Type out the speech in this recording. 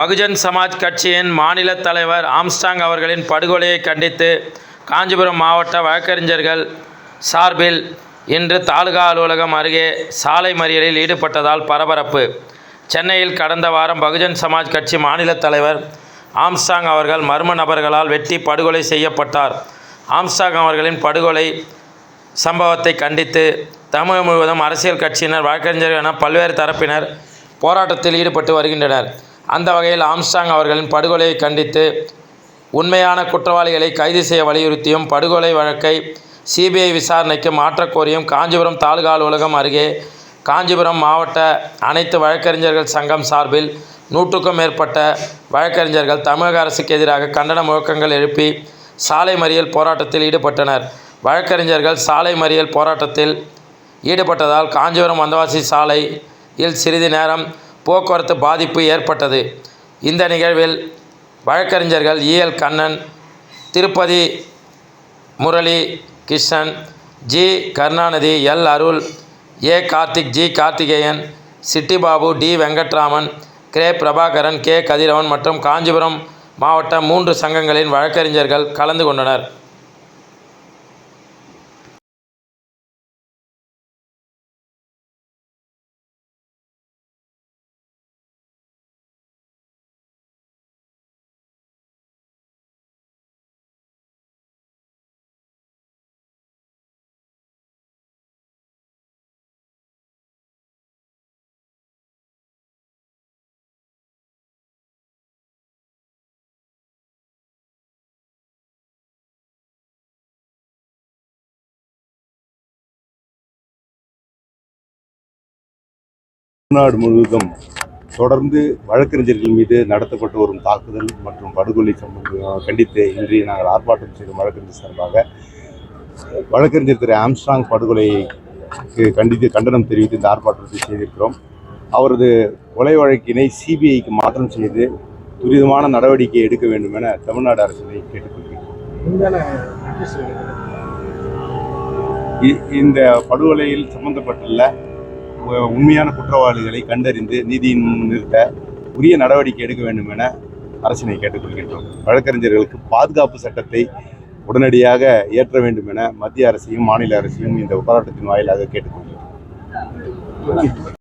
பகுஜன் சமாஜ் கட்சியின் மாநில தலைவர் ஆம்ஸ்டாங் அவர்களின் படுகொலையை கண்டித்து காஞ்சிபுரம் மாவட்ட வழக்கறிஞர்கள் சார்பில் இன்று தாலுகா அலுவலகம் அருகே சாலை மறியலில் ஈடுபட்டதால் பரபரப்பு. சென்னையில் கடந்த வாரம் பகுஜன் சமாஜ் கட்சி மாநில தலைவர் ஆம்ஸ்டாங் அவர்கள் மர்ம நபர்களால் வெட்டி படுகொலை செய்யப்பட்டார். ஆம்ஸ்டாங் அவர்களின் படுகொலை சம்பவத்தை கண்டித்து தமிழகம் முழுவதும் அரசியல் கட்சியினர் வழக்கறிஞர்கள் என பல்வேறு தரப்பினர் போராட்டத்தில் ஈடுபட்டு வருகின்றனர். அந்த வகையில் ஆம்ஸ்டாங் அவர்களின் படுகொலையை கண்டித்து உண்மையான குற்றவாளிகளை கைது செய்ய வலியுறுத்தியும் படுகொலை வழக்கை சிபிஐ விசாரணைக்கு மாற்றக்கோரியும் காஞ்சிபுரம் தாலுகா அலுவலகம் அருகே காஞ்சிபுரம் மாவட்ட அனைத்து வழக்கறிஞர்கள் சங்கம் சார்பில் நூற்றுக்கும் மேற்பட்ட வழக்கறிஞர்கள் தமிழக அரசுக்கு எதிராக கண்டன முழக்கங்கள் எழுப்பி சாலை மறியல் போராட்டத்தில் ஈடுபட்டனர். வழக்கறிஞர்கள் சாலை மறியல் போராட்டத்தில் ஈடுபட்டதால் காஞ்சிபுரம் வந்தவாசி சாலையில் சிறிது நேரம் போக்குவரத்து பாதிப்பு ஏற்பட்டது. இந்த நிகழ்வில் வழக்கறிஞர்கள் E L Kannan Tirupathi Murali Krishnan G. Karunanidhi L. Arul A. Karthik G. Karthikeyan Chittibabu T. Venkatraman K. Prabhakaran K. Kathiravan மற்றும் காஞ்சிபுரம் மாவட்ட மூன்று சங்கங்களின் வழக்கறிஞர்கள் கலந்து கொண்டனர். தமிழ்நாடு முழுவதும் தொடர்ந்து வழக்கறிஞர்கள் மீது நடத்தப்பட்டு வரும் தாக்குதல் மற்றும் படுகொலை கண்டித்து இன்றி நாங்கள் ஆர்ப்பாட்டம் செய்த வழக்கறிஞர் சார்பாக வழக்கறிஞர் திரு ஆம்ஸ்ட்ராங் படுகொலைக்கு கண்டித்து கண்டனம் தெரிவித்து இந்த ஆர்ப்பாட்டத்தை செய்திருக்கிறோம். அவரது கொலை வழக்கினை சிபிஐக்கு மாற்றம் செய்து துரிதமான நடவடிக்கை எடுக்க வேண்டும் என தமிழ்நாடு அரசினை கேட்டுக்கொள்கிறேன் இ- இந்த படுகொலையில் சம்பந்தப்பட்டுள்ள உண்மையான குற்றவாளிகளை கண்டறிந்து நீதியின் நிறுத்த உரிய நடவடிக்கை எடுக்க வேண்டும் என அரசினை கேட்டுக்கொள்கின்றோம். வழக்கறிஞர்களுக்கு பாதுகாப்பு சட்டத்தை உடனடியாக ஏற்ற வேண்டும் என மத்திய அரசையும் மாநில அரசையும் இந்த போராட்டத்தின் வாயிலாக கேட்டுக்கொள்கிறோம்.